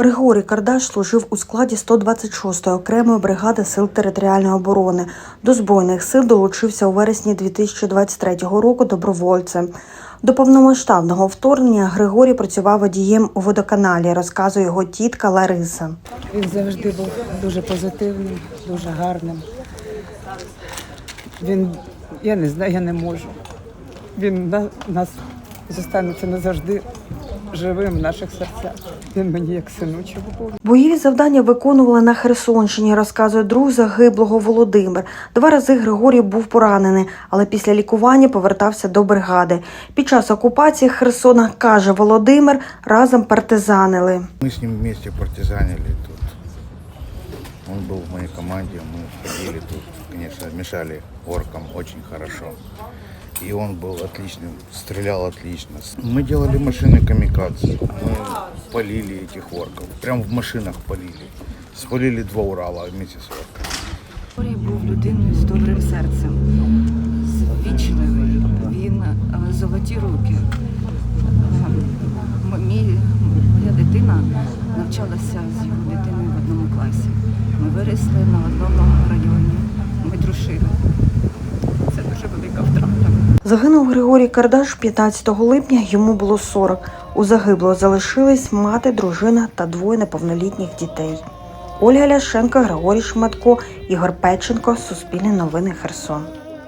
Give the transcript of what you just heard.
Григорій Кардаш служив у складі 126-ї окремої бригади сил територіальної оборони. До збройних сил долучився у вересні 2023 року добровольцем. До повномасштабного вторгнення Григорій працював водієм у водоканалі, розказує його тітка Лариса. Він завжди був дуже позитивним, дуже гарним. Він, я не знаю, я не можу. Він на, нас зостанеться назавжди живим в наших серцях. Він мені як синочок був. Бойові завдання виконували на Херсонщині, розказує друг загиблого Володимир. Два рази Григорій був поранений, але після лікування повертався до бригади. Під час окупації Херсона, каже Володимир, разом партизанили. Мы с ним вместе партизанили тут. Он был в моей команде, мы ходили тут, конечно, мешали оркам очень хорошо. И он был отличным, стрелял отлично. Мы делали машины камикадзе, мы полили этих орков, прям в машинах полили. Спалили два Урала вместе с орками. Григорій був людиною з добрим серцем, вічливий. Він е, золоті руки. Е, м- Мій, моя дитина навчалася з його дитиною в одному класі. Ми виросли на одному Загинув Григорій Кардаш 15 липня, йому було 40. У загиблого залишились мати, дружина та двоє неповнолітніх дітей. Ольга Ляшенка, Григорій Шматко, Ігор Печенко, Суспільне новини Херсон.